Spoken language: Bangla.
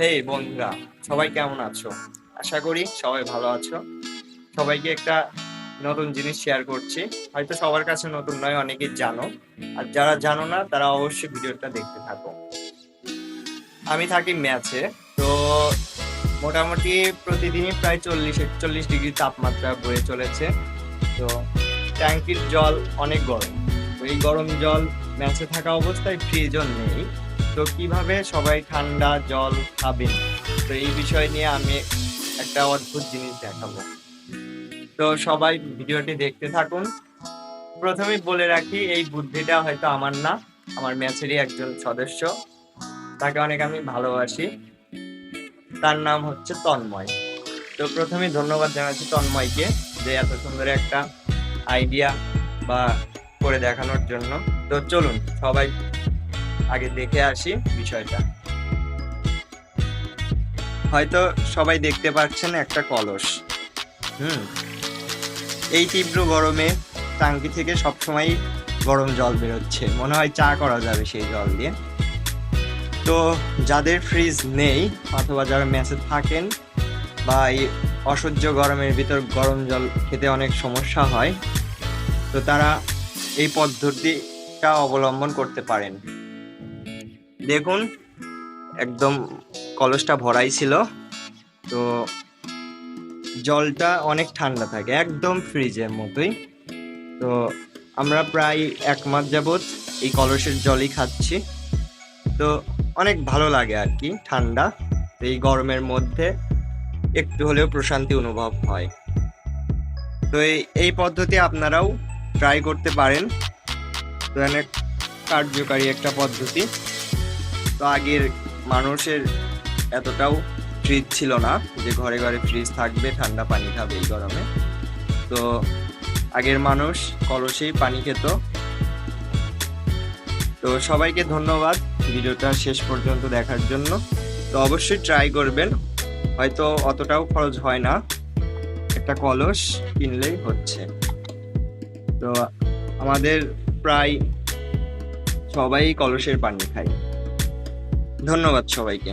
হেই বন্ধুরা, সবাই কেমন আছো? আশা করি সবাই ভালো আছো। সবাইকে একটা নতুন জিনিস শেয়ার করছি। হয়তো সবার কাছে নতুন নয়, অনেকেই জানো। আর যারা জানো না, তারা অবশ্যই ভিডিওটা দেখতে থাকো। আমি থাকি ম্যাচে, তো মোটামুটি প্রতিদিনই প্রায় চল্লিশ, একচল্লিশ ডিগ্রি তাপমাত্রা বয়ে চলেছে। তো ট্যাঙ্কির জল অনেক গরম। এই গরম জল ম্যাচে থাকা অবস্থায় ফ্রিজও নেই। তো কীভাবে সবাই ঠান্ডা জল খাবেন তো এই বিষয় নিয়ে আমি একটা অদ্ভুত জিনিস দেখাবো। তো সবাই ভিডিওটি দেখতে থাকুন। প্রথমেই বলে রাখি, এই বুদ্ধিটা হয়তো আমার না, আমার ম্যাচেরই একজন সদস্য। তাকে অনেক আমি ভালোবাসি। তার নাম হচ্ছে তন্ময়। তো প্রথমে ধন্যবাদ জানাচ্ছি তন্ময়কে যে এত সুন্দর একটা আইডিয়া বা করে দেখানোর জন্য। তো চলুন, সবাই আগে দেখে আসি বিষয়টা। হয়তো সবাই দেখতে পাচ্ছেন একটা কলস। হুম। এই তীব্র গরমে টাঙ্কি থেকে সবসময় গরম জল বেরোচ্ছে। মনে হয় চা করা যাবে সেই জল দিয়ে। তো যাদের ফ্রিজ নেই অথবা যারা মেসে থাকেন বা এই অসহ্য গরমের ভিতর গরম জল খেতে অনেক সমস্যা হয়, তো তারা এই পদ্ধতিটা অবলম্বন করতে পারেন। দেখুন, একদম কলসটা ভরাই ছিল, তো জলটা অনেক ঠান্ডা থাকে, একদম ফ্রিজের মতোই। তো আমরা প্রায় এক মাস যাবৎ এই কলসের জলই খাচ্ছি। তো অনেক ভালো লাগে আর কি, ঠান্ডা। এই গরমের মধ্যে একটু হলেও প্রশান্তি অনুভব হয়। তো এই পদ্ধতি আপনারাও ট্রাই করতে পারেন। তো অনেক কার্যকারী একটা পদ্ধতি। তো আগের মানুষের এতটাও ফ্রিজ ছিল না যে ঘরে ঘরে ফ্রিজ থাকবে, ঠান্ডা পানি খাবে এই গরমে। তো আগের মানুষ কলসেই পানি খেত। তো সবাইকে ধন্যবাদ ভিডিওটা শেষ পর্যন্ত দেখার জন্য। তো অবশ্যই ট্রাই করবেন। হয়তো অতটাও খরচ হয় না। একটা কলস কিনলেই হচ্ছে। তো আমাদের প্রায় সবাই কলসের পানি খায়। ধন্যবাদ সবাইকে।